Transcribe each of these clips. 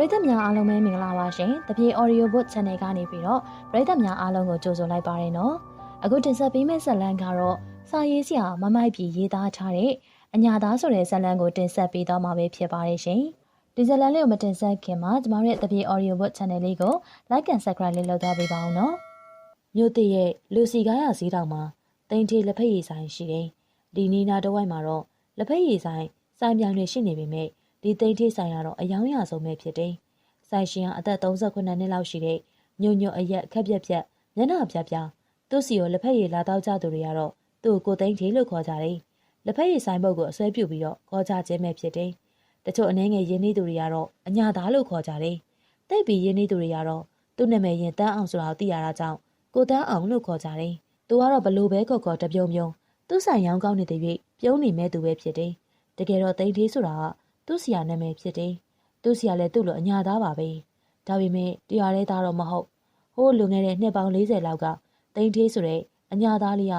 ပရိသတ်များအားလုံးပဲမင်္ဂလာပါရှင်။တပြေ Audio Book Channel ကနေပြီးတော့ပရိသတ်များအားလုံးကိုကြိုဆိုလိုက်ပါရနော်။အခုတင်ဆက်ပေးမယ့်ဇာတ်လမ်းကတော့စာရေးဆရာမမိုက်ပြည်ရေးသားထားတဲ့အညာသားဆိုတဲ့ဇာတ်လမ်းကိုတင်ဆက်ပေးတော့မှာပဲဖြစ်ပါတယ်ရှင်။ဒီဇာတ်လမ်းလေးကိုမတင်ဆက်ခင်မှာကျမတို့ရဲ့တပြေ Audio Book Channel လေးကို Like and Subscribe လေးလုပ်သွားပေးပါအောင်နော်။မြို့တရဲ့လူစီကားရစည်းတောင်မှာတင်ထေလက်ဖက်ရည်ဆိုင်ရှိတယ်။ဒီနီနာတဝိုက်မှာတော့လက်ဖက်ရည်ဆိုင်စိုင်းပြောင်းတွေရှိနေပေမဲ့ ဒီသိန်းထေးဆိုင်ကတော့အယောင်ရဆုံးပဲဖြစ်တယ်။ဆိုင်ရှင်ကအသက်38နှစ်လောက်ရှိတဲ့ညို့ညို့အရက်ခက်ပြက်ပြက်မျက်နှာပြပြသူ့စီကိုလက်ဖက်ရည်လာတော့ကြသူတွေကတော့သူ့ကိုသိန်းထေးလို့ခေါ်ကြတယ်။လက်ဖက်ရည်ဆိုင်ဘုတ်ကိုအစွဲပြုတ်ပြီးတော့ခေါ်ကြခြင်းပဲဖြစ်တယ်။တချို့အနေငယ်ရင်းနှီးသူတွေကတော့အညာသားလို့ခေါ်ကြတယ်။တိတ်ပြီးရင်းနှီးသူတွေကတော့သူ့နာမည်ရင်တန်းအောင်ဆိုတာကိုသိရတာကြောင့်ကိုတန်းအောင်လို့ခေါ်ကြတယ်။သူကတော့ဘလို့ပဲခေါ်ခေါ်တပြုံပြုံသူ့ဆိုင်ရောင်းကောင်းနေတဲ့၍ပြုံးနေမဲ့သူပဲဖြစ်တယ်။တကယ်တော့သိန်းထေးဆိုတာက သူ့ဆရာနာမည်ဖြစ်တယ်။သူ့ဆရာလည်းသူ့လိုအညာသားပါပဲ။ဒါပေမဲ့တရားရဲသားတော့မဟုတ်။ဟိုးလွန်ခဲ့တဲ့နှစ်ပေါင်း40လောက်ကတိန်သေးဆိုတဲ့အညာသားလေးက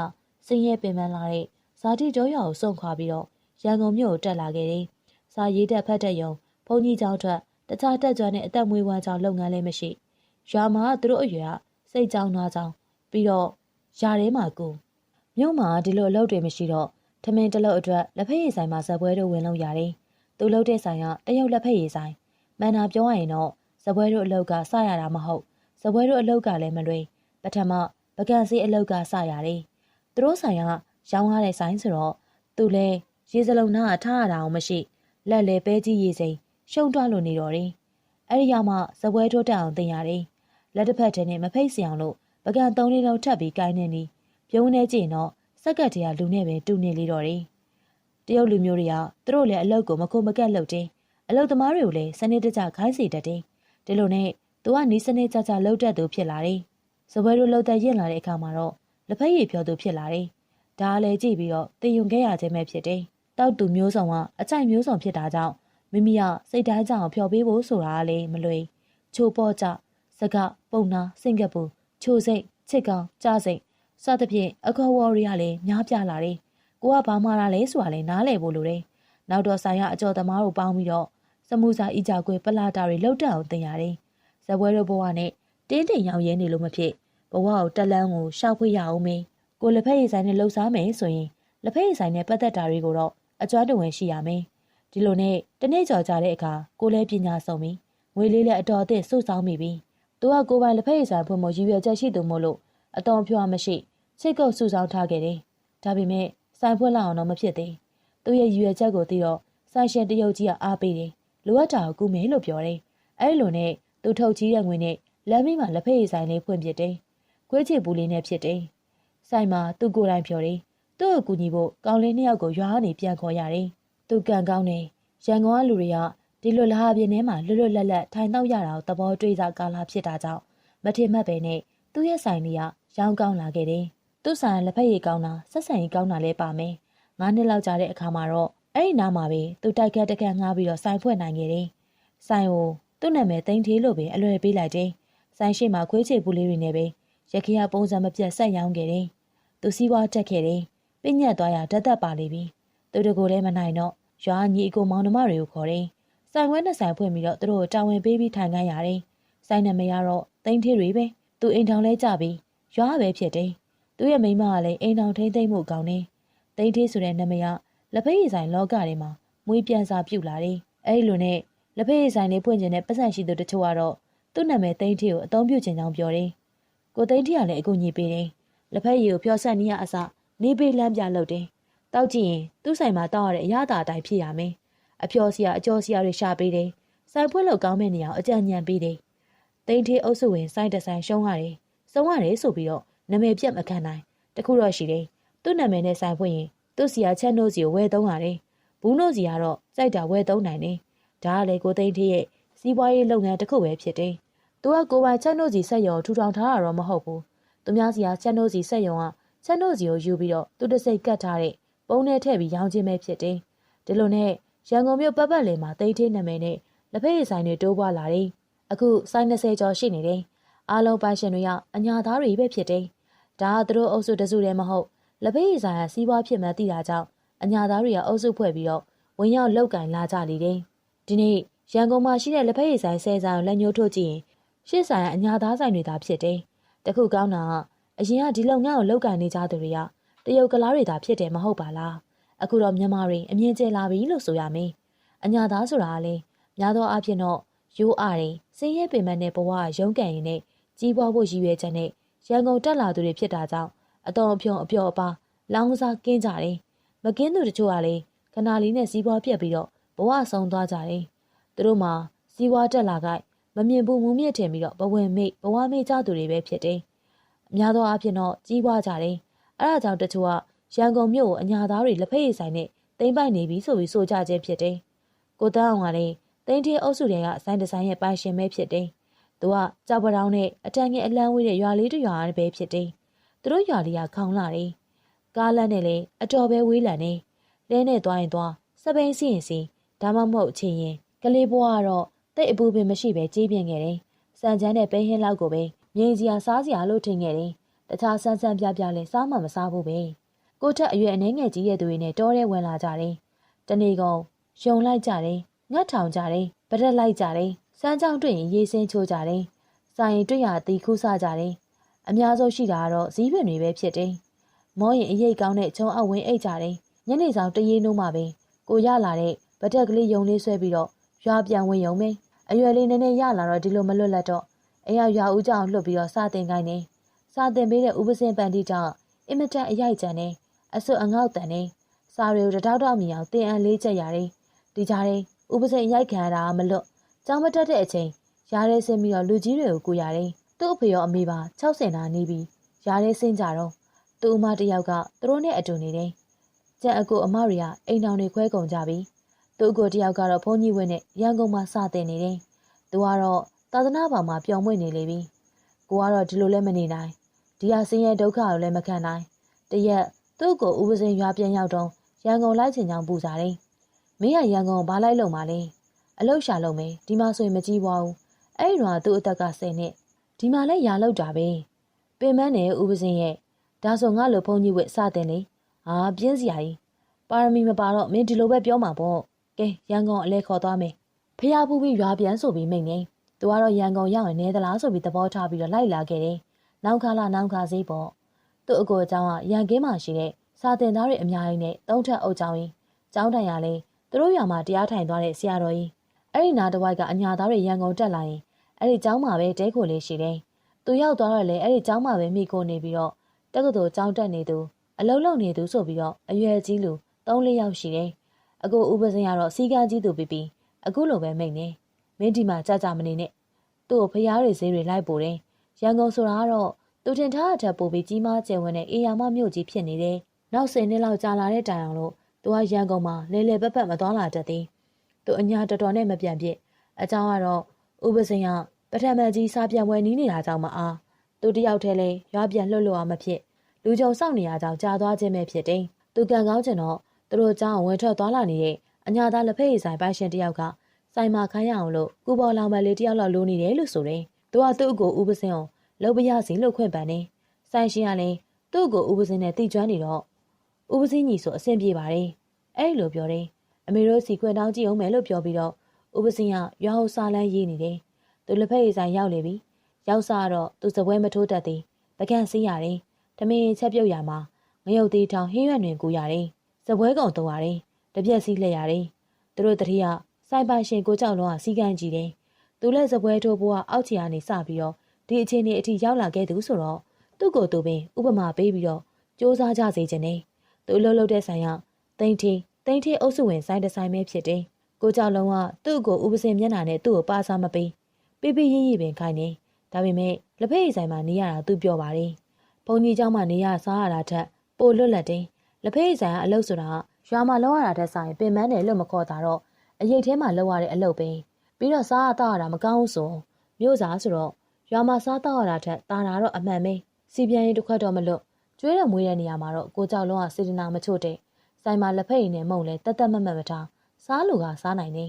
စင်ရဲပင်ပန်းလာတဲ့ဇာတိကျော်ရွာကိုစွန့်ခွာပြီးတော့ရန်ကုန်မြို့ကိုတက်လာခဲ့တယ်။စာရေးတက်ဖတ်တဲ့ယုံဘုန်းကြီးကျောင်းထွက်တခြားတက်ကြွတဲ့အသက်မွေးဝမ်းကြောင်းလုပ်ငန်းလည်းမရှိ။ရွာမှာသူတို့အရွယ်ကစိတ်ကြောင်းနာကြောင်းပြီးတော့ယာထဲမှာကူမြို့မှာဒီလိုအလုပ်တွေမရှိတော့ထမင်းတလုပ်အတွက်လက်ဖက်ရည်ဆိုင်မှာဇပွဲတို့ဝင်လို့ရတယ်။ သူလှုပ်တဲ့ဆိုင်ကတရုတ်လက်ဖက်ရည်ဆိုင်မန်နာပြောရရင်တော့ဇပွဲတို့အလောက်ကစရတာမဟုတ်ဇပွဲတို့အလောက်ကလည်းမလွယ်ပထမပကံစီအလောက်ကစရတယ်သူတို့ဆိုင်ကရောင်းရတဲ့ဆိုင်ဆိုတော့သူလဲရေစလုံးနားထားရတာအောင်မရှိလက်လေပဲကြီးရေစိမ်ရှုံတွလို့နေတော့တယ်အဲ့ဒီရောက်မှဇပွဲထိုးတက်အောင်တင်ရတယ်လက်တစ်ဖက်တည်းနဲ့မဖိတ်စီအောင်လို့ပကံသုံးလေးလုံးထပ်ပြီးကိုင်းနေနီးပြုံးနေကြည့်တော့စက်ကတ်တည်းကလူနဲ့ပဲတူနေလေတော့တယ် တရုတ်လူမျိုးတွေကသူတို့လည်းအလုပ်ကိုမခုမကက်လုပ်တယ်အလုပ်သမားတွေကိုလည်းစနစ်တကျခိုင်းစေတတ်တယ်ဒီလိုနဲ့သူကနီးစနစ်ကြကြလုပ်တတ်သူဖြစ်လာတယ်စပွဲတို့လှုပ်သက်ရင်လာတဲ့အခါမှာတော့လက်ဖက်ရည်ဖြောသူဖြစ်လာတယ်ဒါလည်းကြည့်ပြီးတော့တင်ယုံခဲ့ရခြင်းပဲဖြစ်တယ်တောက်သူမျိုးစုံကအကြိုက်မျိုးစုံဖြစ်တာကြောင့်မိမိကစိတ်တိုင်းကြောင်ဖျော်ပေးဖို့ဆိုတာလည်းမလွယ်ချိုးပေါ်ကြစကပုံနာစင်ကပူချိုစိတ်ချစ်ကောင်ကြားစိတ်စသဖြင့်အခေါ်ဝေါ်တွေကလည်းများပြားလာတယ် ကိုကဘာမှလာလဲဆိုတာလဲနားလည်ဖို့လိုတယ်။နောက်တော့ဆိုင်ရအကျော်သမားတို့ပေါင်းပြီးတော့စမှုစာအီကြကွယ်ပလာတာတွေလှုပ်တက်အောင်တင်ရတယ်။ဇပွဲတို့ဘဝနဲ့တင်းတင်ရောင်ရဲနေလို့မဖြစ်ဘဝကိုတက်လန်းကိုရှောက်ဖွေရအောင်မင်းကိုလက်ဖက်ရည်ဆိုင်နဲ့လှုပ်ရှားမယ်ဆိုရင်လက်ဖက်ရည်ဆိုင်နဲ့ပတ်သက်တာတွေကိုတော့အကျွမ်းတဝင်ရှိရမယ်။ဒီလိုနဲ့တနေ့ကြော်ကြတဲ့အခါကိုလည်းပညာဆုံးပြီ။ငွေလေးလည်းအတော်အသင့်စုဆောင်းမိပြီ။သူကကိုပိုင်လက်ဖက်ရည်ဆိုင်ဖွင့်ဖို့ရည်ရွယ်ချက်ရှိသူမို့လို့အတော်ဖြောမရှိစိတ်ကုပ်စုဆောင်းထားခဲ့တယ်။ဒါပေမဲ့ ဆိုင်ဖွက်လောက်အောင်တော့မဖြစ်သေးသူ့ရဲ့ရည်ရွယ်ချက်ကိုသိတော့ဆိုင်ရှင်တရုတ်ကြီးကအားပေးတယ်လိုအပ်တာကိုကူမယ်လို့ပြောတယ်အဲ့လိုနဲ့သူထုတ်ကြီးတဲ့ငွေနဲ့လမ်းမမှာလက်ဖက်ရည်ဆိုင်လေးဖွင့်ပြတယ်ခွေးချစ်ဘူးလေးနဲ့ဖြစ်တယ်ဆိုင်မှာသူ့ကိုယ်တိုင်ပြောတယ်သူ့ကိုကူညီဖို့ကောင်းလေးနှစ်ယောက်ကိုရွာကနေပြန်ခေါ်ရတယ်သူကံကောင်းတယ်ရန်ကုန်ကလူတွေကဒီလိုလာပြင်းထဲမှာလွတ်လွတ်လပ်လပ်ထိုင်တော့ရတာကိုသဘောတွေ့စားကာလာဖြစ်တာကြောင့်မထင်မှတ်ပဲနဲ့သူ့ရဲ့ဆိုင်လေးကရောင်းကောင်းလာခဲ့တယ် သူ့ဆိုင်လက်ဖက်ရည်ကောင်းတာဆက်ဆံရေးကောင်းတာလည်းပါမယ်။ငါးနှစ်လောက်ကြာတဲ့အခါမှာတော့အဲ့ဒီနားမှာပဲသူတိုက်ခတ်တခတ်ငှားပြီးတော့ဆိုင်ဖွင့်နိုင်ခဲ့တယ်။ဆိုင်ကိုသူ့နာမည်တိန်သေးလို့ပဲအလွယ်ပေးလိုက်တယ်။ဆိုင်ရှိမှာခွေးချေပူလေးတွေနဲ့ပဲရခရပုံစံမပြတ်ဆက်ရောင်းခဲ့တယ်။သူစီးပွားတက်ခဲ့တယ်။ပြညက်သွားရဓာတ်သက်ပါလိမ့်ပြီ။သူတကိုယ်လည်းမနိုင်တော့ရွာညီအကိုမောင်နှမတွေကိုခေါ်တယ်။ဆိုင်ခွဲနှစ်ဆိုင်ဖွင့်ပြီးတော့သူတို့တာဝန်ပေးပြီးထိုင်ခိုင်းရတယ်။ဆိုင်နာမည်ကတော့တိန်သေးတွေပဲ။သူအိမ်ထောင်လဲကြပြီးရွာပဲဖြစ်တယ်။ သူ့ရဲ့မိန်းမကလည်းအိမ်တော်ထိမ့်သိမ့်မှုကောင်းနေတိတ်သေးဆိုတဲ့နာမည်ကလက်ဖက်ရည်ဆိုင်လောကထဲမှာမွေးပြန်စာပြုတ်လာတယ်အဲ့လိုနဲ့လက်ဖက်ရည်ဆိုင်လေးဖွင့်ခြင်းနဲ့ပတ်စံရှိသူတချို့ကတော့သူ့နာမည်တိတ်သေးကိုအသုံးပြုခြင်းကြောင့်ပြောတယ်ကိုတိတ်သေးကလည်းအကူညီပေးတယ်လက်ဖက်ရည်ကိုဖျော်ဆက်နေရအစနေပေးလမ်းပြလုပ်တယ်တောက်ကြည့်ရင်သူ့ဆိုင်မှာတောက်ရတဲ့အရသာအတိုင်းဖြစ်ရမယ်အဖျော်စရာအကျော်စရာတွေရှာပေးတယ်ဆိုင်ဖွင့်လို့ကောင်းမဲ့နေအောင်အကြံဉာဏ်ပေးတယ်တိတ်သေးအုပ်စုဝင်စိုက်တဆိုင်ရှုံးရတယ်စုံရတယ်ဆိုပြီးတော့ နာမည်ပြတ်မခံနိုင်တခုတော့ရှိတယ်သူ့နာမည်နဲ့ဆိုင်ဖွင့်ရင်သူ့စီယာချက်နို့စီကိုဝယ်သုံးရတယ်ဘူးနို့စီကတော့ကြိုက်တာဝယ်သုံးနိုင်တယ်ဒါကလေကိုသိန်းထေးရဲ့စီးပွားရေးလုပ်ငန်းတစ်ခုပဲဖြစ်တယ်သူကကိုပိုင်ချက်နို့စီဆက်ရုံထူထောင်ထားတာတော့မဟုတ်ဘူးသူများစီကချက်နို့စီဆက်ရုံကချက်နို့စီကိုယူပြီးတော့သူတစိတ်ကတ်ထားတဲ့ပုံနဲ့ထည့်ပြီးရောင်းခြင်းပဲဖြစ်တယ်ဒီလိုနဲ့ရန်ကုန်မြို့ပတ်ပတ်လည်မှာသိန်းထေးနာမည်နဲ့လက်ဖက်ရည်ဆိုင်တွေတိုးပွားလာတယ်အခုဆိုင်20ကျော်ရှိနေတယ်အားလုံးပိုင်ရှင်တွေကအညာသားတွေပဲဖြစ်တယ် ဒါကသူတို့အုပ်စုတစုတည်းမဟုတ်လက်ဖေးရည်ဆိုင်ကစီးပွားဖြစ်မှန်းသိတာကြောင့်အညာသားတွေကအုပ်စုဖွဲ့ပြီးတော့ဝင်ရောက်လောက်ကင်လာကြလေတယ်ဒီနေ့ရန်ကုန်မှာရှိတဲ့လက်ဖက်ရည်ဆိုင်ဆယ်ဆိုင်ကိုလက်ညှိုးထိုးကြည့်ရင်ရှစ်ဆိုင်ကအညာသားဆိုင်တွေသာဖြစ်တယ်။တခုကောင်းတာကအရင်ကဒီလုပ်ငန်းကိုလုပ်ကိုင်နေကြသူတွေကတရုတ်ကလားတွေသာဖြစ်တယ်မဟုတ်ပါလား။အခုတော့မြန်မာတွေအမြင်ကျလာပြီလို့ဆိုရမယ်။အညာသားဆိုတာကလေများသောအားဖြင့်တော့ရိုးအားတွေစင်းရဲပင်မနဲ့ဘဝရုန်းကန်ရင်းနဲ့ကြီးပွားဖို့ရည်ရွယ်ချက်နဲ့ ရန်ကုန်တက်လာသူတွေဖြစ်တာကြောင့်အတော်အဖြုံအပျော်အပါလောင်းစားကင်းကြတယ်။မကင်းသူတချို့ကလေခနာလေးနဲ့စီးပွားပြက်ပြီးတော့ဘဝဆုံးသွားကြတယ်။သူတို့မှာစီးပွားတက်လာကြမမြင်ဘူးမူမြင့်ထင်ပြီးတော့ဘဝင်မိတ်ဘဝမိတ်ကြသူတွေပဲဖြစ်တယ်။အများသောအားဖြင့်တော့ကြီးပွားကြတယ်။အဲဒါကြောင့်တချို့ကရန်ကုန်မြို့ကိုအညာသားတွေလက်ဖက်ရည်ဆိုင်နဲ့တိမ့်ပိုက်နေပြီဆိုပြီးဆိုကြခြင်းဖြစ်တယ်။ကိုတန်းအောင်ကလည်းတိန်တီအုပ်စုတွေကစိုင်းဒီဇိုင်းရဲ့ပိုင်ရှင်ပဲဖြစ်တယ်။ သူကကြောက်ပတောင်းနဲ့အတန်ငယ်အလန်းဝေးတဲ့ရွာလေးတစ်ရွာပဲဖြစ်တယ်။သူတို့ရွာလေးကခေါင်လာတယ်။ကားလမ်းနဲ့လည်းအတော်ပဲဝေးလံနေ။လဲနဲ့သွားရင်သွားစပိန်စီရင်စီဒါမှမဟုတ်ချင်းရင်ကလေးဘွားကတော့တိတ်အပူပင်မရှိပဲကြေးပြင်းခဲ့တယ်။စံချမ်းနဲ့ပဲဟင်းလောက်ကိုပဲမြင်စရာစားစရာလို့ထင်ခဲ့တယ်။တခြားဆန်းဆန်းပြပြလဲစားမှမစားဘူးပဲ။ကိုထက်အရွယ်အနှဲငယ်ကြီးရဲ့သူတွေနဲ့တောထဲဝင်လာကြတယ်။တနေ့ကုန်ယုံလိုက်ကြတယ်။ငတ်ထောင်ကြတယ်။ပရက်လိုက်ကြတယ်။ စမ်းကြောင်းတွေ့ရင်ရေးစင်းချိုးကြတယ်။စာရင်တွေ့ရသည်ခုစားကြတယ်။အများဆုံးရှိတာကတော့ဇီးပင်တွေပဲဖြစ်တယ်။မောရင်အရေးကောင်းတဲ့ချုံအဝင်းအိတ်ကြတယ်။ညနေဆောင်တရေနှုံးမှပဲကိုရလာတဲ့ဗတက်ကလေးယုံလေးဆွဲပြီးတော့ရွာပြန်ဝင်ယုံမယ်အရွယ်လေးနည်းနည်းရလာတော့ဒီလိုမလွတ်လပ်တော့အိမ်ကရွာဦးကြောင်လှုပ်ပြီးတော့စာတင်ခိုင်းနေစာတင်ပေးတဲ့ဥပစင်ပန်တီကြောင့်အင်မတန်အရိုက်ကြံနေအဆွတ်အငေါက်တန်နေစာတွေကိုတတောက်တောက်မြင်အောင်တင်အန်လေးချက်ရတယ်ဒီကြားထဲဥပစင်ရိုက်ခံရတာမလွတ် ကြောင်မတက်တဲ့အချိန်ရားရဲဆင်းပြီးတော့လူကြီးတွေကိုကူရတယ်သူ့အဖေရောအမေပါ60နာနေပြီးရားရဲဆင်းကြတော့သူ့အမတယောက်ကသူတို့နဲ့အတူနေတယ်ကျန်အကူအမတွေကအိမ်တော်တွေခွဲကုန်ကြပြီသူ့အကူတယောက်ကတော့ဘုန်းကြီးဝင်းနဲ့ရန်ကုန်မှာစတင်နေတယ်သူကတော့သာသနာ့ဘောင်မှာပျော်မွေ့နေလေပြီကိုကတော့ဒီလိုလည်းမနေနိုင်ဒီဟာဆင်းရဲဒုက္ခကိုလည်းမခံနိုင်တရက်သူ့ကိုဥပစင်ရွာပြန်ရောက်တော့ရန်ကုန်လိုက်ချင်ကြောင်ပူစားတယ်မင်းကရန်ကုန်ဘာလိုက်လုံပါလဲ အလုတ်ရှာလုံမယ်ဒီမှာဆိုရင်မကြီးပွားဘူးအဲ့ဒီတော့သူ့အသက်က10နှစ်ဒီမှာလည်းရာလောက်တာပဲပင်မနဲ့ဥပစင်ရဲ့ဒါဆိုငါလိုဘုန်းကြီးဝက်စတင်လေဟာပြင်းစရာကြီးပါရမီမပါတော့မင်းဒီလိုပဲပြောမှာပေါ့ကဲရန်ကုန်အလဲခေါ်သွားမယ်ဖះပူပြီးရွာပြန်ဆိုပြီးမိတ်နေသူကတော့ရန်ကုန်ရောက်ရင်နေသလားဆိုပြီးသဘောထားပြီးတော့လိုက်လာခဲ့တယ်နောက်ခါလာနောက်ခါစေးပေါ့သူ့အကိုအကြောင်းကရန်ကင်းမှာရှိတဲ့စာတင်သားတွေအများကြီးနဲ့သုံးထက်အုပ်ကြောင်းကြီးကျောင်းတိုင်ရလဲသူတို့ရွာမှာတရားထိုင်သွားတဲ့ဆရာတော်ကြီး အဲ့ဒီနာတဝိုက်ကအညာသားတွေရန်ကုန်တက်လာရင်အဲ့ဒီကျောင်းမှာပဲတဲခိုလေးရှိတယ်သူရောက်သွားတော့လေအဲ့ဒီကျောင်းမှာပဲမိကိုနေပြီးတော့တက္ကသိုလ်ကျောင်းတက်နေသူအလုံးလုံးနေသူဆိုပြီးတော့အရွယ်ကြီးလူ၃-၄ယောက်ရှိတယ်အကိုဥပစင်ကတော့စီကန်းကြီးသူပြီးပြီးအခုလိုပဲမိတ်နေမင်းဒီမှာကြာကြာမနေနဲ့သူ့ကိုဖျားတွေဈေးတွေလိုက်ပို့တယ်ရန်ကုန်ဆိုတာကတော့သူတင်ထားတဲ့ပို့ပြီးကြီးမားကျယ်ဝန်းတဲ့အေယာမမြို့ကြီးဖြစ်နေတယ်နောက်10နှစ်လောက်ကြာလာတဲ့တိုင်အောင်လို့သူကရန်ကုန်မှာလဲလဲပက်ပက်မသွားလာတတ်သေး သူအညာတော်တော်နဲ့မပြန်ဖြစ်အကြောင်းကတော့ဥပစင်ကပထမကြီးစားပြန်ဝယ်နီးနေတာကြောင့်မအားသူတယောက်တည်းလဲရွာပြန်လွတ်လို့အောင်မဖြစ်လူကြုံစောင့်နေရကြောင်းကြာသွားခြင်းပဲဖြစ်တယ်သူကံကောင်းချင်တော့သူတို့ကြောင့်ဝင်ထွက်သွားလာနေတဲ့အညာသားလက်ဖက်ရည်ဆိုင်ပိုင်ရှင်တယောက်ကဆိုင်မှာခိုင်းရအောင်လို့ကုပေါ်လောင်မယ်လေးတယောက်လောက်လိုနေတယ်လို့ဆိုတယ်သူကသူ့အကိုဥပစင်အောင်လုပ်ပရစီလို့ခွင့်ပန်နေဆိုင်ရှင်ကလည်းသူ့ကိုဥပစင်းနဲ့တိကျွမ်းနေတော့ဥပစင်းညီဆိုအဆင်ပြေပါတယ်အဲ့လိုပြောတယ် အမေတို့စီခွင့်တောင်းကြည့်အောင်မယ်လို့ပြောပြီးတော့ဥပစင်းကရွာဟိုစားလန်းရေးနေတယ်။သူလက်ဖက်ရည်ဆိုင်ရောက်လေပြီ။ရောက်စားတော့သူစပွဲမထိုးတတ်သေး။ပကန့်စီးရတယ်။တမင်ချက်ပြုတ်ရမှာငရုတ်သေးထောင်ဟင်းရွက်တွင်ကူရတယ်။စပွဲကောင်တော့ရတယ်။တပြက်စီးလက်ရတယ်။သူတို့တတိယစိုက်ပိုင်ရှင်ကိုကြောက်လုံးကစီကန်းကြည့်တယ်။သူလည်းစပွဲထိုးဖို့ကအောက်ချီကနေစပြီးတော့ဒီအခြေအနေအထိရောက်လာခဲ့သူဆိုတော့သူ့ကိုယ်သူပင်ဥပမာပေးပြီးတော့စ조사ကြစေခြင်းနဲ့သူအလုပ်လုပ်တဲ့ဆိုင်ကတိန်ထီ တိန်ထီအုပ်စုဝင်ဆိုင်တစ်ဆိုင်ပဲဖြစ်တယ်။ကိုကြောက်လုံးကသူ့ကိုဥပစင်မျက်နှာနဲ့သူ့ကိုပါစားမပေး။ပေးပေးရင်းရင်းပင်ခိုင်းနေ။ဒါပေမဲ့လက်ဖက်ရည်ဆိုင်မှာနေရတာသူပြောပါတယ်။ဘုံကြီးเจ้าမှနေရစားရတာထက်ပိုလွတ်လပ်တယ်။လက်ဖက်ရည်ဆိုင်ကအလုပ်ဆိုတာရွာမှာလောက်ရတာထက်ဆိုင်ပင်ပန်းတယ်လို့မခေါ်တာတော့အရေးထဲမှာလောက်ရတဲ့အလုပ်ပဲပြီးတော့စားရတော့ရတာမကောင်းဘူးဆိုမြို့စားဆိုတော့ရွာမှာစားတော့ရတာထက်တာတာတော့အမှန်ပဲစီပြန်ရင်တစ်ခွက်တော့မလွတ်ကျွေးတော်မွေးတဲ့နေရာမှာတော့ကိုကြောက်လုံးကစေတနာမချို့တဲ့ ဆိုင်မှာလက်ဖက်ရည်နဲ့မုံလဲတက်တက်မတ်မတ်မထားစားလို့ကစားနိုင်နေ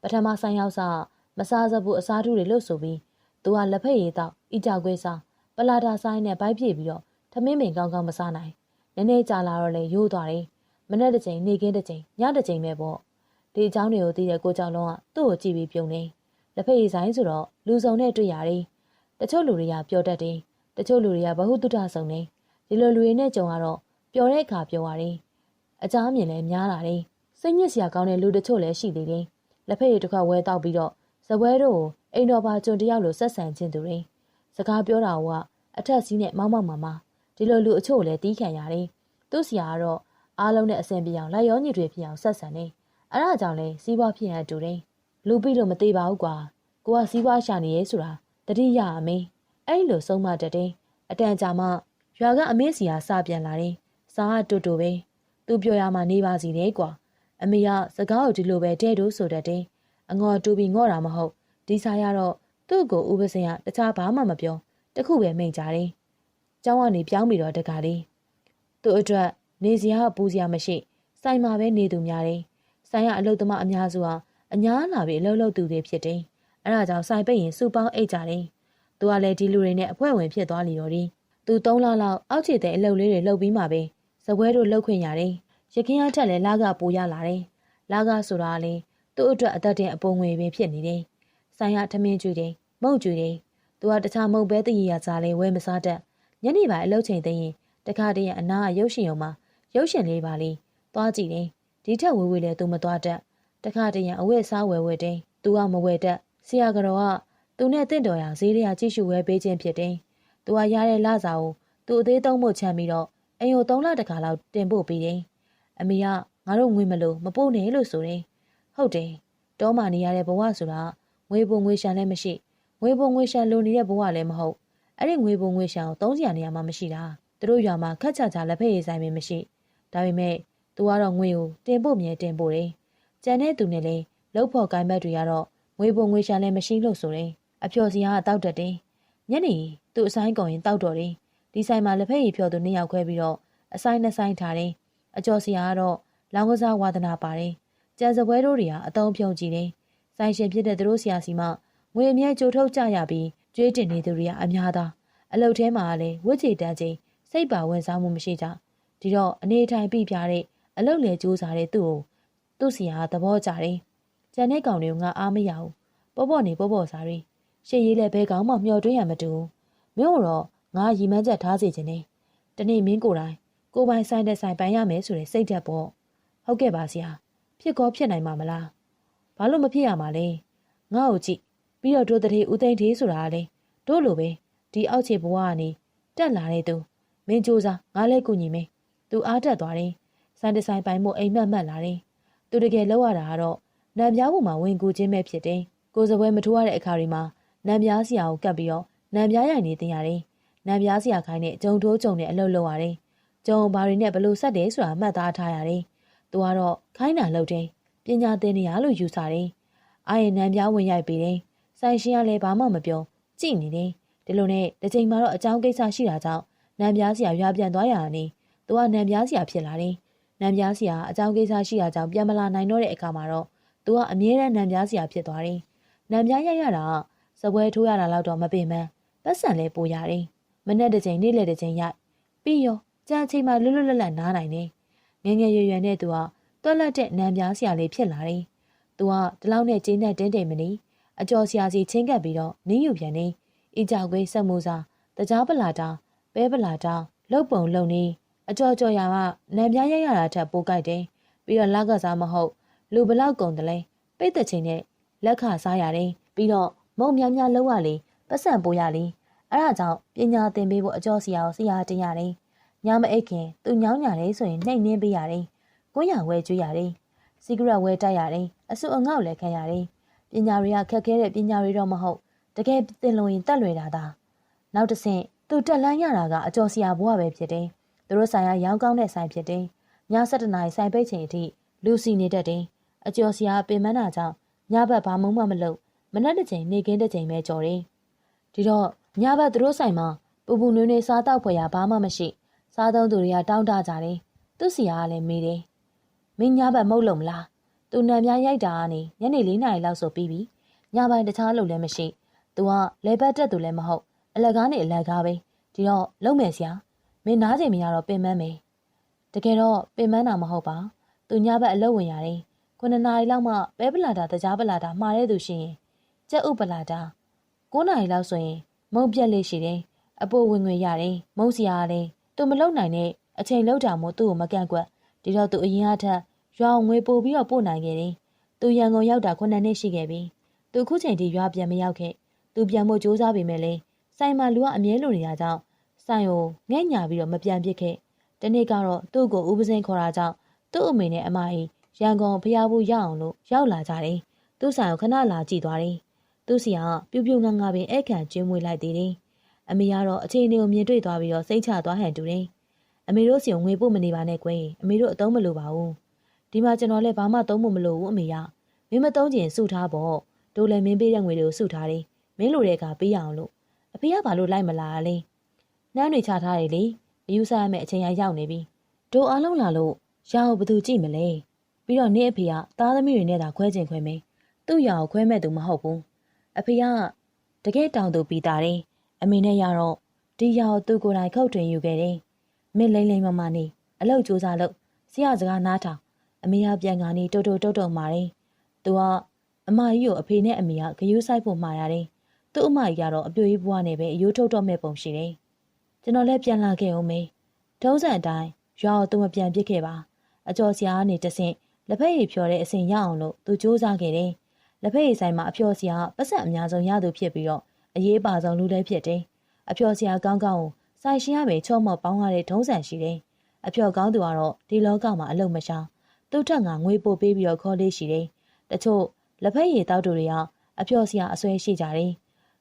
ပထမဆိုင်ရောက်စားမစားစဘူးအစားထုတွေလို့ဆိုပြီးသူကလက်ဖက်ရည်တော့အီကြောက်ခွေးစားပလာတာဆိုင်နဲ့ဘိုက်ပြည့်ပြီးတော့ထမင်းပင်ကောင်းကောင်းမစားနိုင်နည်းနည်းကြာလာတော့လေရိုးသွားတယ်မနေ့တစ်ချိန်နေခင်းတစ်ချိန်ညတစ်ချိန်ပဲပေါ့ဒီအကြောင်းတွေကိုသိတဲ့ကိုကြောင်လုံးကသူ့ကိုကြည့်ပြီးပြုံနေလက်ဖက်ရည်ဆိုင်ဆိုတော့လူစုံနဲ့တွေ့ရတယ်တချို့လူတွေကပျော်တတ်တယ်တချို့လူတွေကဘ ഹു တုတဆုံနေဒီလိုလူတွေနဲ့ကြုံရတော့ပျော်တဲ့အခါပျော်ရတယ် အကြအမြင်လည်းများလာတယ်စိတ်ညစ်စရာကောင်းတဲ့လူတချို့လည်းရှိသေးတယ်လက်ဖက်ရည်တစ်ခါဝဲတောက်ပြီးတော့ဇပွဲတို့ကိုအိမ်တော်ပါကျွန်တယောက်လိုဆက်ဆံခြင်းသူတွေစကားပြောတာကအထက်စီးနဲ့မောက်မောက်မာမာဒီလိုလူအချို့လည်းတီးခံရတယ်သူ့ဆရာကတော့အားလုံးနဲ့အဆင်ပြေအောင်လက်ရောညစ်တွေဖြစ်အောင်ဆက်ဆံနေအဲ့ဒါကြောင့်လဲစီးပွားဖြစ်ရတူတယ်လူပြီးတော့မသေးပါဘူးကွာကိုကစီးပွားရှာနေရဲဆိုတာတတိယအမင်းအဲ့လိုဆုံးမတတ်တယ်အတန်ကြာမှရွာကအမေစီဟာစပြန်လာတယ်စားကတူတူပဲ သူပြောရမှနေပါစီတယ်ကွာအမေကစကားကိုဒီလိုပဲတဲ့တို့ဆိုတတ်တယ်အငေါ်တူပြီးငေါ့တာမဟုတ်ဒီစားရတော့သူ့ကိုဦးပစင်ကတခြားဘာမှမပြောတခုပဲမိန်ကြတယ်ကျောင်းကနေပြောင်းပြီးတော့တကားလေးသူ့အတွက်နေစရာပူစရာမရှိစိုင်မှာပဲနေသူများတယ်ဆိုင်ရအလုတ်သမားအများစုဟာအများလာပြီးအလုပ်လုပ်သူတွေဖြစ်တယ်အဲဒါကြောင့်ဆိုင်ပိတ်ရင်စူပေါင်းအိတ်ကြတယ်သူကလည်းဒီလူတွေနဲ့အဖွဲ့ဝင်ဖြစ်သွားလီတော့ဒီသူ၃လလောက်အောက်ခြေတဲ့အလုပ်လေးတွေလုပ်ပြီးမှပဲ ဇပွဲတို့လှုပ်ခွင့်ရတယ်ရခင်အားထက်လည်းလာကပိုရလာတယ်လာကဆိုတာလေသူ့အတွက်အသက်တင်အပုံငွေပဲဖြစ်နေတယ်ဆိုင်ရထမင်းကျွေးတယ်မုတ်ကျွေးတယ်သူကတခြားမုတ်ပဲတည်ရစားလဲဝဲမစားတတ်ညနေပိုင်းအလုပ်ချိန်သိရင်တခါတည်းအနာရုပ်ရှင်ရုံမှာရုပ်ရှင်လေးပါလေးသွားကြည့်တယ်ဒီထက်ဝေးဝေးလဲသူမသွားတတ်တခါတည်းအဝတ်စားဝယ်ဝယ်တယ်သူကမဝယ်တတ်ဆရာကတော့ကသူနဲ့တင့်တော်ရဈေးတွေကကြည့်ရှုဝဲပေးခြင်းဖြစ်တယ်သူကရတဲ့လစာကိုသူအသေးသုံးဖို့ချမ်းပြီးတော့ အိမ်ကို၃လတခါလောက်တင်ပို့ပေးတယ်အမေကငါတို့ငွေမလို့မပို့နဲ့လို့ဆိုတယ်ဟုတ်တယ်တောမာနေရတဲ့ဘဝဆိုတာငွေပုံငွေရှံလည်းမရှိငွေပုံငွေရှံလိုနေတဲ့ဘဝလည်းမဟုတ်အဲ့ဒီငွေပုံငွေရှံကိုသုံးစရာနေရာမှာမရှိတာသူတို့ရွာမှာခက်ချချလက်ဖက်ရည်ဆိုင်ပဲမရှိဒါပေမဲ့သူကတော့ငွေကိုတင်ဖို့မြဲတင်ဖို့တယ်ကြံတဲ့သူနဲ့လည်းလှုပ်ဖို့ကိုင်းဘက်တွေကတော့ငွေပုံငွေရှံလည်းမရှိလို့ဆိုတယ်အဖျော်စီကတောက်တတ်တယ်ညနေသူ့အဆိုင်ကုန်ရင်တောက်တော်တယ် ဒီဆိုင်မှာလက်ဖက်ရည်ဖြော်သူနှစ်ယောက်ခွဲပြီးတော့အဆိုင်နှစ်ဆိုင်ထားတယ်အကျော်စီကတော့လောင်ကစားဝါသနာပါတယ်ကြံစပွဲတို့တွေကအတုံးဖြုံကြည့်တယ်ဆိုင်ရှင်ဖြစ်တဲ့သူတို့ဆရာစီမငွေအမြဲကြိုထုတ်ကြရပြီးကျွေးတင်နေသူတွေကအများသားအလုတ်ထဲမှာလည်းဝစ်ချေတန်းချင်းစိတ်ပါဝင်စားမှုမရှိကြဒီတော့အနေထိုင်ပြပြတဲ့အလုတ်လေစူးစားတဲ့သူ့ကိုသူ့စီဟာသဘောကျတယ်။ကျန်တဲ့ကောင်တွေကငါအားမရဘူး။ပေါ့ပေါ့နေပေါ့ပေါ့စားရီရှေ့ရေးလည်းဘဲကောင်မှမျောတွင်းရမတူ။မင်းတို့ ငါရီမန်းချက်ထားစေခြင်းနဲ့တနေ့မင်းကိုယ်တိုင်ကိုပိုင်ဆိုင်တဲ့ဆိုင်ပိုင်ရမယ်ဆိုတဲ့စိတ်ဓာတ်ပေါ့။ဟုတ်ကဲ့ပါဆရာ။ဖြစ်ကောဖြစ်နိုင်မှာမလား။ဘာလို့မဖြစ်ရမှာလဲ။ငါ့ကိုကြည့်ပြီးတော့တို့တည်းဦးသိန်းသေးဆိုတာလေတို့လိုပဲဒီအောက်ခြေဘဝကနေတက်လာတဲ့သူမင်းစူးစားငါလည်းကူညီမယ်သူအားတက်သွားတယ်စန်တဆိုင်ပိုင်မို့အိမ်မက်မက်လာတယ်သူတကယ်လောက်ရတာကတော့နံပြားပေါ်မှာဝင်ကူခြင်းပဲဖြစ်တယ်ကိုစပွဲမထိုးရတဲ့အခါတွေမှာနံပြားစရာကိုကပ်ပြီးတော့နံပြားရိုင်နေတင်ရတယ် နံပြားစရာခိုင်းနဲ့ဂျုံထိုးဂျုံနဲ့အလုပ်လုပ်ရတယ်ဂျုံဘာတွေနဲ့ဘလို့ဆက်တယ်ဆိုတာမှတ်သားထားရတယ်သူကတော့ခိုင်းတာလုပ်တယ်ပညာသင်နေရလို့ယူဆတယ်အာရဲ့နံပြားဝင်ရိုက်ပေးတယ်ဆိုင်ရှင်ကလည်းဘာမှမပြောကြည့်နေတယ်ဒီလိုနဲ့တစ်ချိန်မှာတော့အကြောင်းကိစ္စရှိတာကြောင့်နံပြားစရာရွာပြန်သွားရတာနေသူကနံပြားစရာဖြစ်လာတယ်နံပြားစရာအကြောင်းကိစ္စရှိတာကြောင့်ပြန်မလာနိုင်တော့တဲ့အခါမှာတော့သူကအမြဲတမ်းနံပြားစရာဖြစ်သွားတယ်နံပြားရိုက်ရတာစပွဲထိုးရတာတော့တော့မပင်မပတ်စံလဲပိုရတယ် မနဲ့တစ်ချိန်နေ့လေတစ်ချိန်ရိုက်ပြီးရောကြံအချိန်မှာလွတ်လွတ်လပ်လပ်နားနိုင်တယ်ငငယ်ရွယ်ရွယ်နဲ့သူကတွက်လက်တဲ့နံပြားစရာလေးဖြစ်လာတယ်သူကဒီလောက်နဲ့ကျင်းတဲ့တင်းတိမ်မနီအကျော်ဆရာစီချင်းကပ်ပြီးတော့နင်းယူပြန်နေအကြောက်ခွေးဆက်မှုစားတကြားပလာတာပဲပလာတာလှုပ်ပုံလုံနေအကြော်ကြော်ရမှနံပြားရိုက်ရတာထက်ပိုကြိုက်တယ်ပြီးတော့လက်ကစားမဟုတ်လူဘလောက်ကုန်တယ်လဲပိတ်တဲ့ချိန်နဲ့လက်ခစားရတယ်ပြီးတော့မုံများများလောက်ရလေပတ်စံပိုးရလေ အဲ့ဒါကြောင့်ပညာသင်ပေးဖို့အကျော်စီအောင်ဆရာတင်ရတယ်ညမအိတ်ခင်သူညောင်းညာလေးဆိုရင်နှိမ်နှင်းပေးရတယ်ကိုရဝဲကျွေးရတယ်စီဂရက်ဝဲတိုက်ရတယ်အဆူအငေါက်လည်းခံရတယ်ပညာတွေကခက်ခဲတဲ့ပညာတွေတော့မဟုတ်တကယ်သင်လို့ရင်တက်လွယ်တာသာနောက်တစ်ဆင့်သူတက်လန်းရတာကအကျော်ဆရာဘွားပဲဖြစ်တယ်သူတို့ဆိုင်ကရောင်းကောင်းတဲ့ဆိုင်ဖြစ်တယ်ည7နာရီဆိုင်ပိတ်ချိန်အထိလူစီနေတတ်တယ်အကျော်ဆရာပင်မနာကြောင့်ညဘက်ဘာမှမမလုပ်မနက်တစ်ချိန်နေကင်းတစ်ချိန်ပဲကြော်တယ်ဒီတော့ ညဘက်သူတို့ဆိုင်မှာပူပူနွေးနွေးစားတော့ဖွယ်ရဘာမှမရှိ စားသုံးသူတွေကတောင်းတကြတယ်သူ့စီကလည်းမေးတယ်မင်းညဘက်မဟုတ်လို့မလားသူနံပြားရိုက်တာကနေညနေ၄နာရီလောက်ဆိုပြီးပြီညပိုင်းတခြားလုပ်လည်းမရှိသူကလေဘက်တက်သူလည်းမဟုတ်အလက်ကားနဲ့အလက်ကားပဲဒီတော့လုံးမယ်ဆရာမင်းနားချိန်မရတော့ပင်မန်းမယ်တကယ်တော့ပင်မန်းတာမဟုတ်ပါသူညဘက်အလုပ်ဝင်ရတယ်9နာရီလောက်မှပဲပလာတာတကြားပလာတာမှားတဲ့သူရှိရင်ကြက်ဥပလာတာ9နာရီလောက်ဆိုရင် မုံပြက်လေးရှိတယ်အပိုးဝင်ငွေရတယ်မုံစီရရတယ်သူမလုံနိုင်တဲ့အချိန်လောက်တာမို့သူ့ကိုမကန့်ကွက်ဒီတော့သူအရင်အထက်ရွာငွေပို့ပြီးတော့ပို့နိုင်ခဲ့တယ်သူရန်ကုန်ရောက်တာ9နှစ်ရှိခဲ့ပြီသူခုချိန်ထိရွာပြန်မရောက်ခဲ့သူပြန်ဖို့ကြိုးစားပေမဲ့လည်းဆိုင်မှာလူကအမြဲလိုနေတာကြောင့်ဆိုင်ကိုငဲ့ညာပြီးတော့မပြန်ပစ်ခဲ့တနေ့ကတော့သူ့ကိုဦးပစင်းခေါ်တာကြောင့်သူ့အမေနဲ့အမကြီးရန်ကုန်ဖျားဖို့ရအောင်လို့ရောက်လာကြတယ်သူ့ဆိုင်ကိုခဏလာကြည့်သွားတယ် သူ့စီကပြူပြူငါငါပင်အဲ့ခံကျွေးမွေးလိုက်သေးတယ်အမေကတော့အခြေအနေကိုမြင်တွေ့သွားပြီးတော့စိတ်ချသွားဟန်တူတယ်အမေတို့စီကိုငွေပို့မနေပါနဲ့ကွယ်အမေတို့အသုံးမလိုပါဘူးဒီမှာကျွန်တော်လည်းဘာမှသုံးဖို့မလိုဘူးအမေရမင်းမသုံးချင်စုထားပေါ့တို့လည်းမင်းပေးတဲ့ငွေတွေကိုစုထားတယ်မင်းလိုတဲ့ကပေးရအောင်လို့အဖေကဘာလို့လိုက်မလာလဲနှမ်းတွေချထားတယ်လေအယူဆရမယ့်အချိန်ရောက်နေပြီတို့အားလုံးလာလို့ရအောင်ဘသူကြည့်မလဲပြီးတော့နေ့အဖေကသားသမီးတွေနဲ့သာခွဲကျင်ခွဲမယ်သူ့ရအောင်ခွဲမဲ့သူမဟုတ်ဘူး အဖေကတကယ်တောင်သူပြီးတာတယ်အမေနဲ့ရတော့ဒီရအောင်သူ့ကိုယ်တိုင်ခုတ်တွင်ယူခဲ့တယ်မင်းလိမ့်လိမ့်မမနေအလောက်ကြိုးစားလို့ဆရာစကားနားထောင်အမေကပြန်ကနေတုတ်တုတ်တုတ်တုတ်မာတယ်သူကအမကြီးကိုအဖေနဲ့အမေကဂယုဆိုင်ဖို့မှာရတယ်သူ့အမကြီးကတော့အပြိုကြီးဘွားနဲ့ပဲအယိုးထုတ်တော့မဲ့ပုံရှိတယ်ကျွန်တော်လည်းပြန်လာခဲ့အောင်မေထုံးစံအတိုင်းရွာကိုသူမပြန်ပစ်ခဲ့ပါအကျော်စရာကနေတဆင့်လက်ဖက်ရည်ဖြော်တဲ့အစဉ်ရအောင်လို့သူစူးစမ်းခဲ့တယ် လက်ဖက်ရည်ဆိုင်မှာအဖျော်စရာပတ်စံအများဆုံးရသူဖြစ်ပြီးတော့အရေးပါဆုံးလူလည်းဖြစ်တယ်အဖျော်စရာကောင်းကောင်းကိုဆိုင်ရှင်ရမယ်ချော့မော့ပေါင်းရတဲ့ထုံးစံရှိတယ်အဖျော်ကောင်းသူကတော့ဒီလောကမှာအလုံးမရှောင်သူ့ထက်ငါငွေပို့ပေးပြီးတော့ခေါ်လေးရှိတယ်တချို့လက်ဖက်ရည်တောက်တူတွေကအဖျော်စရာအစွဲရှိကြတယ်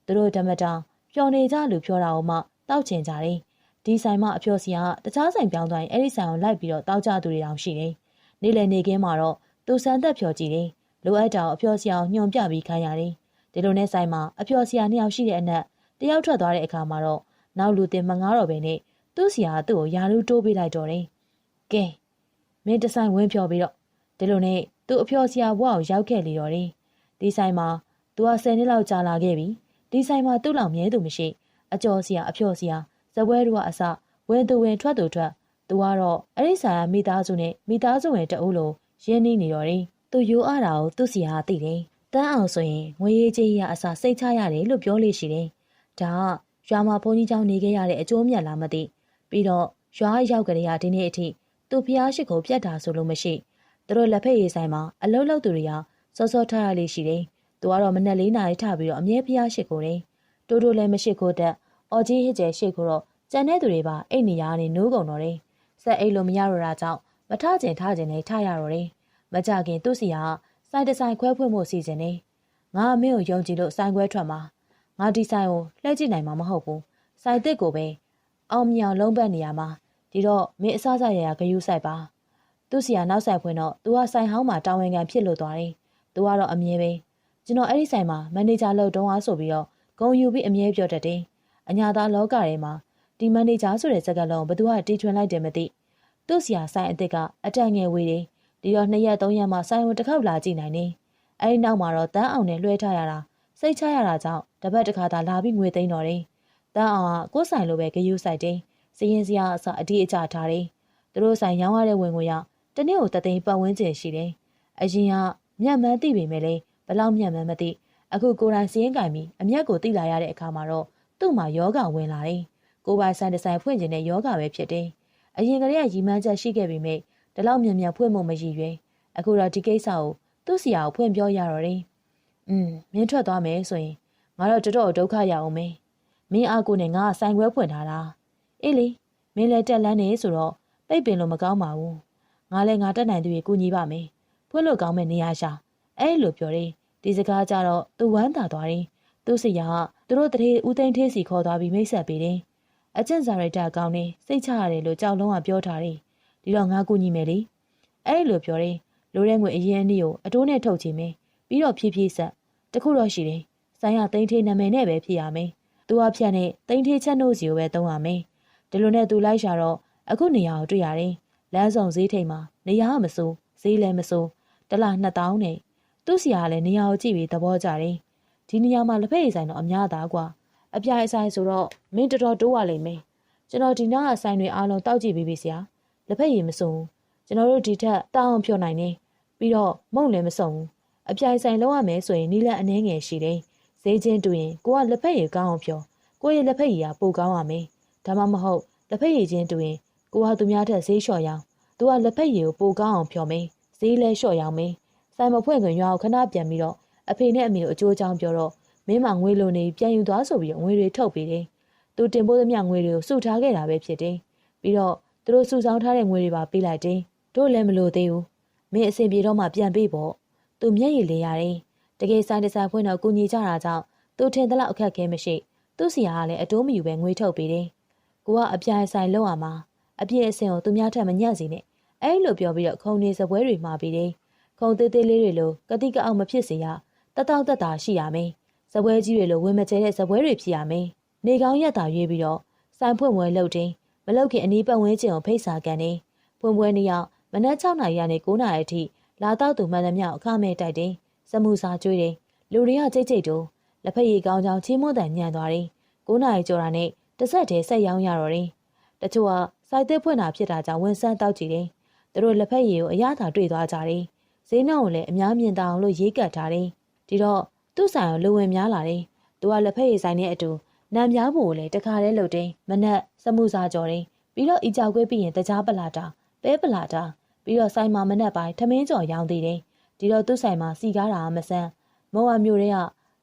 သူတို့ဓမ္မတာပျော်နေကြလူပြောတာအောင်မှတောက်ချင်ကြတယ်ဒီဆိုင်မှာအဖျော်စရာတခြားဆိုင်ပြောင်းသွားရင်အဲ့ဒီဆိုင်ကိုလိုက်ပြီးတော့တောက်ကြသူတွေတောင်ရှိတယ်။နေ့လည်နေခင်းမှာတော့သူစမ်းသက်ဖျော်ကြည့်တယ်။ လိုအပ်တာကိုအဖျော်စရာကိုညွှန်ပြပြီးခိုင်းရတယ်။ဒီလိုနဲ့ဆိုင်မှာအဖျော်စရာနှစ်ယောက်ရှိတဲ့အနက်တယောက်ထွက်သွားတဲ့အခါမှာတော့နောက်လူတင်မငားတော့ပဲနဲ့သူ့စီဟာသူ့ကိုယာလူတိုးပေးလိုက်တော့တယ်။ကဲမင်းတဆိုင်ဝင်းဖျော်ပြီးတော့ဒီလိုနဲ့သူ့အဖျော်စရာဘဝကိုရောက်ခဲ့လေတော့တယ်။ဒီဆိုင်မှာသူက10နှစ်လောက်ကြာလာခဲ့ပြီ။ဒီဆိုင်မှာသူ့လောက်မြဲသူမရှိအကျော်စရာအဖျော်စရာဇပွဲတို့ကအစဝင်သူဝင်ထွက်သူထွက်သူကတော့အဲ့ဒီဆိုင်ကမိသားစုနဲ့မိသားစုဝင်တအုပ်လိုရင်းနှီးနေတော့တယ် သူယူအတာကိုသူ့စီဟာသိတယ်တန်းအောင်ဆိုရင်ငွေရေးကြေးရအစစိတ်ချရတယ်လို့ပြောလို့ရှိတယ်ဒါကရွာမှာဘုန်းကြီးကျောင်းနေခဲ့ရတဲ့အကျိုးမြတ်လားမသိပြီးတော့ရွာရောက်ကြရတဲ့နေ့အထိသူဖျားရှိကိုပြတ်တာဆိုလို့မရှိသူတို့လက်ဖက်ရည်ဆိုင်မှာအလုံးလုံးသူတွေကစောစောထားရလေးရှိတယ်သူကတော့မနက်လေးနာရီထပြီးတော့အမြဲဖျားရှိကိုတယ်တိုးတိုးလည်းမရှိကိုတတ်အော်ကြီးဟစ်ကျဲရှိကိုတော့ကြံတဲ့သူတွေပါအိတ်နေရနေနိုးကုန်တော့တယ်ဆက်အိတ်လို့မရတော့တာကြောင့်မထကျင်ထကျင်နဲ့ထရတော့တယ် မကြခင်သူ့စီကစိုက်တဆိုင်ခွဲဖွင့်ဖို့စီစဉ်နေငါအမင်းကိုယုံကြည်လို့ဆိုင်ခွဲထွက်မှာငါဒီဆိုင်ကိုလှည့်ကြည့်နိုင်မှာမဟုတ်ဘူးဆိုင်တစ်ကိုပဲအောင်မြောင်လုံးပတ်နေရမှာဒီတော့မင်းအစစရရဂယုဆိုင်ပါသူ့စီကနောက်ဆိုင်ဖွင့်တော့သူကဆိုင်ဟောင်းမှာတာဝန်ခံဖြစ်လို့သွားတယ်သူကတော့အမြဲပဲကျွန်တော်အဲ့ဒီဆိုင်မှာမန်နေဂျာလုပ်တုံးအားဆိုပြီးတော့ဂုံယူပြီးအမြဲပြောတတ်တယ်အညာသားလောကထဲမှာဒီမန်နေဂျာဆိုတဲ့စကားလုံးဘသူကတီထွင်လိုက်တယ်မသိသူ့ဆရာဆိုင်အစ်စ်ကအတက်ငယ်ဝေးတယ် ဒီတော့နှစ်ရက်သုံးရက်မှဆိုင်ဝင်တစ်ခေါက်လာကြည့်နိုင်နေအဲဒီနောက်မှာတော့တန်းအောင်နဲ့လွှဲထားရတာစိတ်ချရတာကြောင့်တပတ်တစ်ခါသာလာပြီးငွေသိမ်းတော့တယ်တန်းအောင်ကကိုယ်ဆိုင်လိုပဲဂယုဆိုင်တယ်စရင်စရာအစအတိအကျထားတယ်သူတို့ဆိုင်ရောင်းရတဲ့ဝင်ငွေရတနေ့ကိုတသိန်းပတ်ဝန်းကျင်ရှိတယ်အရင်ကမြတ်မှန်းသိပေမဲ့လေဘလောက်မြတ်မှန်းမသိအခုကိုယ်တိုင်စရင်ကင်ပြီးအမျက်ကိုသိလာရတဲ့အခါမှာတော့သူ့မှာယောဂဝင်လာတယ်ကိုပိုင်ဆိုင်တစ်ဆိုင်ဖွင့်ခြင်းနဲ့ယောဂပဲဖြစ်တယ်။အရင်ကတည်းကရီမန်းချက်ရှိခဲ့ပေမဲ့ ဒီလောက်မြန်မြန်ဖွင့်ဖို့မရည်ရွယ်။အခုတော့ဒီကိစ္စကိုသူ့စီယာကိုဖွင့်ပြောရတော့တယ်။อืมမင်းထွက်သွားမယ်ဆိုရင်ငါတော့တော်တော်ဒုက္ခရအောင်မင်း။မင်းအားကိုနဲ့ငါဆိုင်ခွဲဖွင့်ထားတာ။အေးလေမင်းလည်းတက်လန်းနေဆိုတော့ပိတ်ပင်လို့မကောင်းပါဘူး။ငါလည်းငါတက်နိုင်သူကိုကူညီပါမယ်။ဖွင့်လို့ကောင်းမဲ့နေရာရှာ။အဲ့လိုပြောတယ်။ဒီစကားကြတော့သူဝမ်းသာသွားတယ်။သူ့စီယာကသူတို့တရေဦးသိန်းသေးစီခေါ်သွားပြီးမိတ်ဆက်ပေးတယ်အကျင့်စာရိုက်တာကောင်းနေစိတ်ချရတယ်လို့ကြောက်လုံးကပြောထားတယ် ဒီတော့ငါကူညီမယ်လေအဲ့လိုပြောတယ်လိုတဲ့ငွေအရင်အနည်းကိုအတိုးနဲ့ထုတ်ချင်မင်းပြီးတော့ဖြည်းဖြည်းဆက်တခုတော့ရှိတယ်ဆိုင်ရတိန်ထေးနာမည်နဲ့ပဲဖြစ်ရမင်းသူအဖြတ်နဲ့တိန်ထေးချက်နို့စီကိုပဲသုံးရမင်းဒီလိုနဲ့သူလိုက်ရှာတော့အခုနေရာကိုတွေ့ရတယ်လမ်းဆောင်ဈေးထိန်မှာနေရာမစိုးဈေးလည်းမစိုးတလား2000နဲ့သူ့စီကလည်းနေရာကိုကြည့်ပြီးသဘောကျတယ်ဒီနေရာမှာလက်ဖက်ရည်ဆိုင်တော့အများသားကွာအပြိုင်ဆိုင်ဆိုတော့မင်းတော်တော်တိုးရလိမ့်မယ်ကျွန်တော်ဒီနားအဆိုင်တွေအားလုံးတောက်ကြည့်ပေးပြီဆရာ လက်ဖက်ရည်မစုံကျွန်တော်တို့ဒီထက်တောင်းအောင်ဖြော်နိုင်နေပြီးတော့မုံလည်းမစုံဘူးအပြိုင်ဆိုင်လောက်ရမယ်ဆိုရင်နီးလက်အနှဲငယ်ရှိတယ်ဈေးချင်းတူရင်ကိုကလက်ဖက်ရည်ကောင်းအောင်ဖြောကိုရဲ့လက်ဖက်ရည်ကပိုကောင်းရမယ်ဒါမှမဟုတ်လက်ဖက်ရည်ချင်းတူရင်ကိုကသူများထက်ဈေးလျှော့ရအောင်သူကလက်ဖက်ရည်ကိုပိုကောင်းအောင်ဖြောမယ်ဈေးလဲလျှော့ရအောင်မယ်ဆိုင်မဖွင့်ခင်ရွာကိုခဏပြန်ပြီးတော့အဖေနဲ့အမေကိုအကျိုးချောင်းပြောတော့မင်းမငွေလိုနေပြန်ယူသွားဆိုပြီးငွေတွေထုတ်ပေးတယ်သူတင်ပိုးသမျှငွေတွေကိုစုထားခဲ့တာပဲဖြစ်တယ်ပြီးတော့ သူတို့စုဆောင်းထားတဲ့ငွေတွေပါပေးလိုက်တယ်တို့လည်းမလိုသေးဘူးမင်းအဆင်ပြေတော့မှပြန်ပေးပေါ့သူမျက်ရည်လေးရတယ်တကယ်ဆိုင်တဆိုင်ဖွင့်တော့ကူညီကြတာကြောင့်သူထင်သလောက်အခက်ခဲမရှိသူ့စီယာကလည်းအတိုးမယူပဲငွေထုတ်ပေးတယ်ကိုကအပြိုင်ဆိုင်လောက်ရမှာအပြည့်အစင်ကိုသူများထက်မညံ့စီနဲ့အဲ့လိုပြောပြီးတော့ခုံနေစပွဲတွေမှာပြီးတယ်ခုံသေးသေးလေးတွေလိုကတိကအောက်မဖြစ်စေရတတောက်တက်တာရှိရမယ်စပွဲကြီးတွေလိုဝင်မကျဲတဲ့စပွဲတွေဖြစ်ရမယ်နေကောင်းရက်တာရွေးပြီးတော့ဆိုင်ဖွင့်ပွဲလုပ်တင် မလုပ်ခင်အနီးပတ်ဝန်းကျင်ကိုဖိတ်စာကန်နေဖွင့်ပွဲနေ့ရောက်မနက်6နာရီကနေ9နာရီအထိလာတော့သူမှန်သမျှအခမဲ့တိုက်တယ်စမှုစာကျွေးတယ်လူတွေကကြိတ်ကြိတ်တူလက်ဖက်ရည်ကောင်းချောင်းချင်းမွန်းတန်ညံ့သွားတယ်9နာရီကျော်တာနဲ့တစ်ဆက်တည်းဆက်ရောင်းရတော့တယ်တချို့ကစိုက်သစ်ဖွင့်တာဖြစ်တာကြောင့်ဝန်ဆန်းတောက်ကြည့်တယ်သူတို့လက်ဖက်ရည်ကိုအရသာတွေ့သွားကြတယ်ဈေးနှုန်းကိုလည်းအများမြင်တောင်လို့ရေးကတ်ထားတယ်ဒီတော့သူ့ဆိုင်ကိုလူဝင်များလာတယ်သူကလက်ဖက်ရည်ဆိုင်နဲ့အတူ နံများဖို့ကိုလည်းတခါတည်းလှုပ်တယ်မနက်စမှုစာကြော်တယ်ပြီးတော့အီကြောက်ကွေးပြီးရင်တကြားပလာတာပဲပလာတာပြီးတော့ဆိုင်မှာမနက်ပိုင်းထမင်းကြော်ရောင်းသေးတယ်ဒီတော့သူ့ဆိုင်မှာစီကားတာမဆန်းမုံဝမျိုးတွေက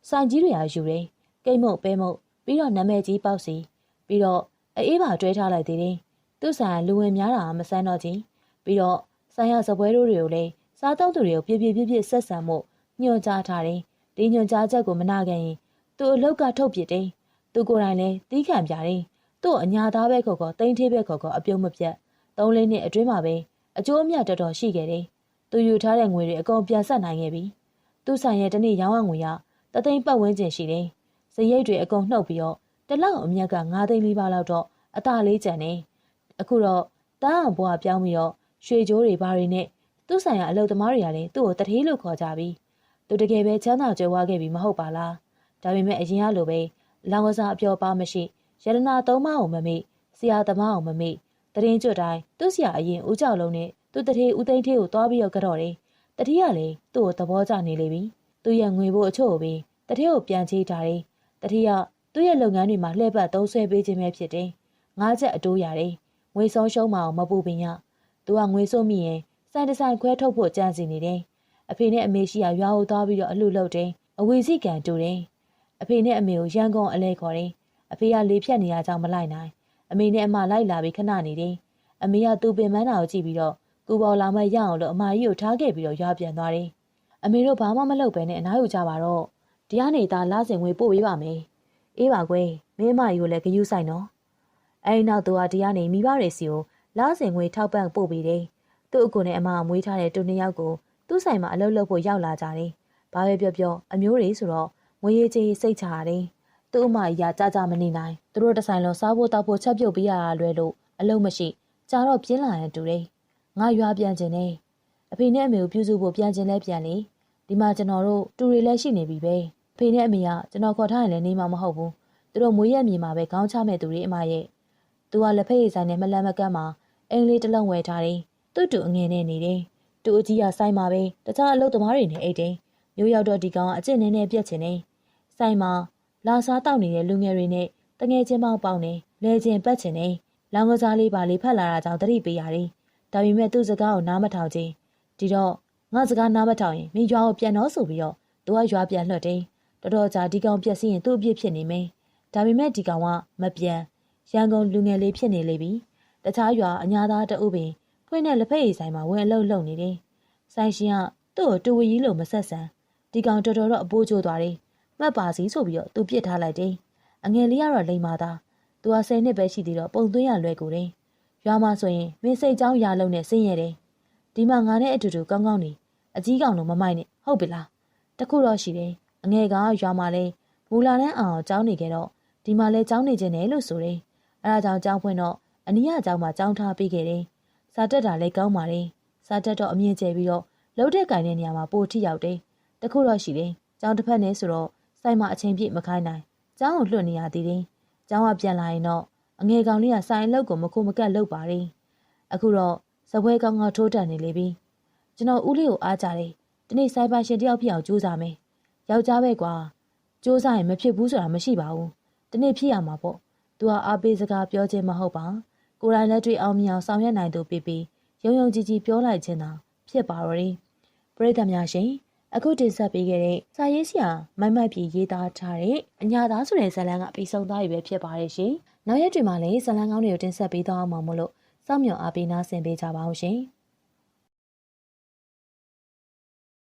ဆိုင်ကြီးတွေကယူတယ်ကိတ်မုတ်ပဲမုတ်ပြီးတော့နာမည်ကြီးပေါက်စီပြီးတော့အေးပါတွဲထားလိုက်သေးတယ်သူ့ဆိုင်လူဝင်များတာမဆန်းတော့ချင်းပြီးတော့ဆိုင်ရစပွဲတို့တွေကိုလည်းစားတောက်သူတွေကိုပြပြပြပြဆက်ဆံမှုညွှန်ကြားထားတယ်ဒီညွှန်ကြားချက်ကိုမနာခင်သူ့အလုတ်ကထုတ်ပစ်တယ် သူကိုယ်တိုင်လည်းတီးခံပြတယ်သူ့အညာသားပဲခေါ်ခေါ်တိန်းသေးပဲခေါ်ခေါ်အပြုံးမပြတ်သုံးလေးနှစ်အတွင်းမှာပဲအကျိုးအမြတ်တော်တော်ရှိခဲ့တယ်သူယူထားတဲ့ငွေတွေအကုန်ပြန်ဆက်နိုင်ခဲ့ပြီသူ့ဆိုင်ရဲ့တနေ့ရောင်းရငွေရတသိန်းပတ်ဝန်းကျင်ရှိတယ်စရိတ်တွေအကုန်နှုတ်ပြီးတော့တလောက်အမြက်က9သိန်းလေးပါလောက်တော့အသာလေးကျန်နေအခုတော့တားအောင်ဘွားပြောင်းပြီးတော့ရွှေကြိုးတွေဘာတွေနဲ့သူ့ဆိုင်ရာအလုပ်သမားတွေကလည်းသူ့ကိုတထေးလို့ခေါ်ကြပြီသူတကယ်ပဲချမ်းသာကြွယ်ဝခဲ့ပြီမဟုတ်ပါလားဒါပေမဲ့အရင်ကလိုပဲ လောင်ကစားအပျော်ပါမရှိရတနာသုံးမအောင်မမေ့ဆရာသမားအောင်မမေ့တရင်ကျွတ်တိုင်းသူ့ဆရာအရင်ဦးကြောက်လုံးနဲ့သူတထေးဦးသိန်းထေးကိုတွားပြီးတော့ကြော့တယ်တတိယလည်းသူ့ကိုသဘောကျနေလေပြီသူ့ရဲ့ငွေဖို့အချို့ကိုပဲတထေးကိုပြန်ချေးထားတယ်တတိယသူ့ရဲ့လုပ်ငန်းတွေမှာလှည့်ပတ်သုံးဆွဲပေးခြင်းပဲဖြစ်တယ်ငါးချက်အတိုးရတယ်ငွေဆုံးရှုံးမအောင်မပူပင်ရသူကငွေဆုံးမိရင်စိုင်တဆိုင်ခွဲထုတ်ဖို့ကြံစီနေတယ်အဖေနဲ့အမေရှိရရွာကိုသွားပြီးတော့အလှလုပ်တယ်အဝေစီကံတူတယ် အဖေနဲ့အမေကိုရန်ကုန်အလဲခေါ်တယ်အဖေကလေဖြတ်နေရကြောင်းမလိုက်နိုင်အမေနဲ့အမလိုက်လာပြီးခဏနေတယ်အမေကသူ့ပင်မန်းတာကိုကြည့်ပြီးတော့ကူပေါ်လာမရအောင်လို့အမကြီးကိုထားခဲ့ပြီးတော့ရွာပြန်သွားတယ်အမေတို့ဘာမှမလုပ်ဘဲနဲ့အနားယူကြပါတော့တရားနေသားလာစင်ငွေပို့ပေးပါမယ်အေးပါကွယ်မင်းမကြီးကိုလည်းဂယုဆိုင်နော်အဲဒီနောက်သူကတရားနေမိဘတွေစီကိုလာစင်ငွေထောက်ပံ့ပို့ပေးတယ်သူ့အကိုနဲ့အမမွေးထားတဲ့တူနှစ်ယောက်ကိုသူ့ဆိုင်မှာအလုပ်လုပ်ဖို့ရောက်လာကြတယ်ဘာပဲပြောပြောအမျိုးတွေဆိုတော့ ငွေရေးကြီးစိတ်ချရတယ်သူ့အမကြီးကကြာကြာမနေနိုင်သူတို့တဆိုင်လုံးစားဖို့တောက်ဖို့ချက်ပြုတ်ပေးရတာလွဲလို့အလုံးမရှိကြာတော့ပြင်းလာရင်တူတယ်ငါရွာပြန်ကျင်နေအဖေနဲ့အမေကိုပြုစုဖို့ပြန်ကျင်လဲပြန်လေဒီမှာကျွန်တော်တို့တူတွေလည်းရှိနေပြီပဲအဖေနဲ့အမေကကျွန်တော်ခေါ်ထားရင်လည်းနေမှာမဟုတ်ဘူးသူတို့မွေးရမြေမှာပဲခေါင်းချမဲ့သူတွေအမရဲ့သူကလက်ဖက်ရည်ဆိုင်နဲ့မလန်းမကန်းမှာအင်္ဂလိပ်တစ်လုံးဝယ်ထားတယ်သူ့တူအငယ်နဲ့နေတယ်တူအကြီးကဆိုင်မှာပဲတခြားအလုပ်သမားတွေနဲ့အိတ်တယ် မျိုးရောက်တော့ဒီကောင်ကအကျင့်နေနဲ့ပြက်ချင်နေဆိုင်မှာလာစားတောက်နေတဲ့လူငယ်တွေနဲ့တငယ်ချင်းပေါင်းပေါင်းနေလဲချင်းပတ်ချင်နေလောင်ကစားလေးပါလေးဖတ်လာတာကြောင့်တတိပေးရတယ်ဒါပေမဲ့သူ့စကားကိုနားမထောင်ချင်းဒီတော့ငါစကားနားမထောင်ရင်မင်းရွာကိုပြန်တော့ဆိုပြီးတော့သူကရွာပြန်လွှတ်တယ်တော်တော်ကြာဒီကောင်ပြက်စီးရင်သူ့အပြစ်ဖြစ်နေမယ်ဒါပေမဲ့ဒီကောင်ကမပြန်ရန်ကုန်လူငယ်လေးဖြစ်နေလေပြီတခြားရွာအညာသားတအုပ်ပင်ဖွင့်တဲ့လက်ဖက်ရည်ဆိုင်မှာဝင်အလုပ်လုပ်နေတယ်ဆိုင်ရှင်ကသူ့ကိုတူဝကြီးလို့မဆက်ဆံ ဒီကောင်တော်တော်တော့အပိုးကျိုးသွားတယ်မှတ်ပါစီဆိုပြီးတော့သူပြစ်ထားလိုက်တယ်အငယ်လေးကတော့လိမ္မာသားသူက10နှစ်ပဲရှိသေးတော့ပုံသွင်းရလွယ်ကူတယ်ရွာမှာဆိုရင်မင်းစိတ်ကြောင်းရာလုံးနဲ့ဆင်းရဲတယ်ဒီမှာငါနဲ့အတူတူကောင်းကောင်းနေအကြီးကောင်တော့မမိုက်နဲ့ဟုတ်ပြီလားတခုတော့ရှိတယ်အငယ်ကရွာမှာလဲမူလာတန်းအောင်ကျောင်းနေကြတော့ဒီမှာလဲကျောင်းနေခြင်းတယ်လို့ဆိုတယ်အဲဒါကြောင့်ကျောင်းဖွင့်တော့အနီးအကျောင်းမှာကျောင်းထားပေးခဲ့တယ်စာတက်တာလည်းကောင်းပါတယ်စာတက်တော့အမြင့်ကျဲပြီးတော့လှုပ်တဲ့ကင်တဲ့နေရာမှာပိုထိရောက်တယ် တခုတော့ရှိတယ်ကျောင်းတစ်ဖက်နဲ့ဆိုတော့စိုက်မှာအချိန်ပြည့်မခိုင်းနိုင်ကျောင်းကိုလွတ်နေရသေးတယ်ကျောင်းကပြန်လာရင်တော့အငယ်ကောင်လေးကဆိုင်အလုပ်ကိုမခိုမကက်လုပ်ပါတယ်အခုတော့စပွဲကောင်းကောင်းထိုးတန်နေလေပြီကျွန်တော်ဦးလေးကိုအားကြတယ်ဒီနေ့စိုက်ပါရှင်တယောက်ဖြစ်အောင်ကြိုးစားမယ်ယောက်ျားပဲကွာကြိုးစားရင်မဖြစ်ဘူးဆိုတာမရှိပါဘူးဒီနေ့ဖြစ်ရမှာပေါ့သူကအားပေးစကားပြောခြင်းမဟုတ်ပါကိုယ်တိုင်လက်တွေ့အောင်မြင်အောင်ဆောင်ရွက်နိုင်သူဖြစ်ပြီးရုံရုံကြည်ကြည်ပြောလိုက်ခြင်းသာဖြစ်ပါတော့တယ်ပရိသတ်များရှင် အခုတင်ဆက်ပေးခဲ့တဲ့စာရေးဆရာမိုက်မိုက်ပြည်ရေးသားထားတဲ့အညာသားဆိုတဲ့ဇာတ်လမ်းကပြီးဆုံးသွားပြီပဲဖြစ်ပါတယ်ရှင်။နောက်ရက်တွေမှာလည်းဇာတ်လမ်းကောင်းတွေကိုတင်ဆက်ပေးသွားအောင်မလို့စောင့်မျှော်အားပေးနားဆင်ပေးကြပါအောင်ရှင်။